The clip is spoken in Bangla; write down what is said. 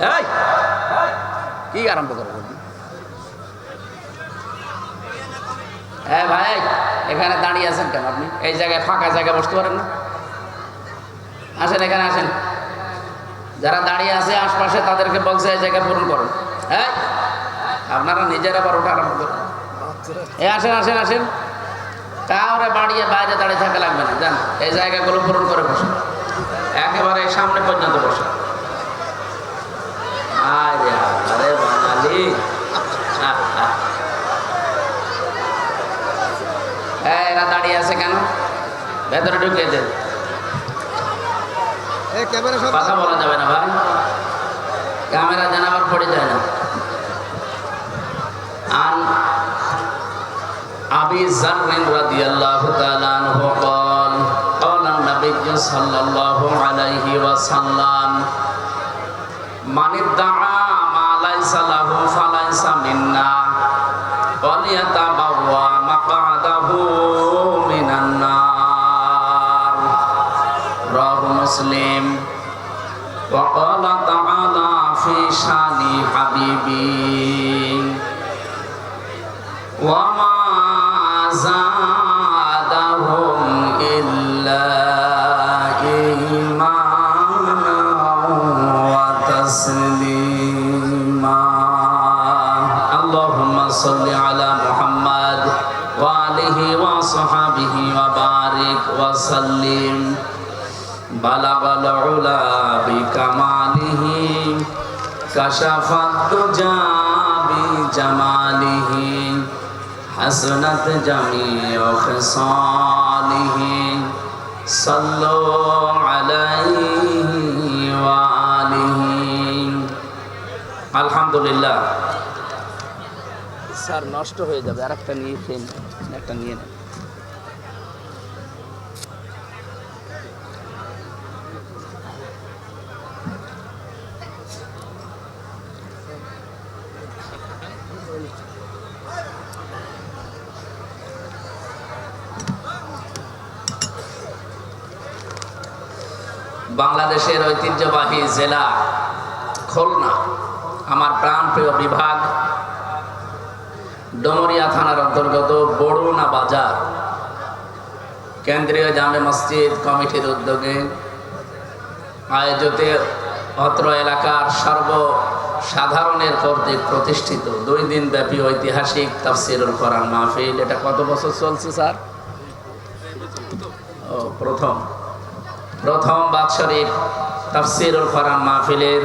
এই, কি আরম্ভ করব হ্যাঁ ভাই, এখানে দাঁড়িয়ে আছেন কেন আপনি? এই জায়গায় ফাঁকা জায়গায় বসতে পারেন না। আসেন এখানে, আসেন। যারা দাঁড়িয়ে আছে আশপাশে তাদেরকে বলছে এই জায়গায় পূরণ করুন। হ্যাঁ আপনারা নিজেরা আবার ওঠা আরম্ভ করুন। এ, আসেন আসেন আসেন। কাউরে বাড়িয়ে বাইরে দাঁড়িয়ে থাকা লাগবে না, জান। এই জায়গাগুলো পূরণ করে বসুন। একেবারে সামনে পর্যন্ত বসুন। আরে আরে বাঙালি আহ, আহ। এই, এরা দাঁড়িয়ে আছে কেন ভেতরে ঢুকিয়ে দেন এই ক্যামেরা সব কথা বলা যাবে না ভাই ক্যামেরা যেন আবার পড়ে যায় না আন আবি জাররিন রাদিয়াল্লাহু তাআলা আনহু قال قال النبي صلى الله عليه وسلم من ادعى ما ليس له فليس منا وليتبوأ مقعده من النار رواه مسلم وقال تعالى في شان حبيبي وما زادهم إلا إيمانا وتسليما صل على محمد وآله وصحبه وبارك وسلم. بلغ العلا بكماله كشف الدجى بجماله حسنت جميع خصاله. صلوا عليه وآله. الحمد لله. স্যার নষ্ট হয়ে যাবে আর একটা নিয়ে খেয়ে। একটা নিয়ে নেন বাংলাদেশের ঐতিহ্যবাহী জেলা খুলনা আমার প্রাণপ্রিয় বিভাগ ডমরিয়া থানার অন্তর্গত বড়ুনা বাজার। কেন্দ্রীয় জামে মসজিদ কমিটির উদ্যোগে আয়োজিত অত্র এলাকার সর্বসাধারণের কর্তৃক প্রতিষ্ঠিত দুই দিন ব্যাপী ঐতিহাসিক তাফসিরুল কোরআন মাহফিল। এটা কত বছর চলছে, স্যার? ও, প্রথম। প্রথম বাৎসরিক তাফসিরুল কোরআন মাহফিলের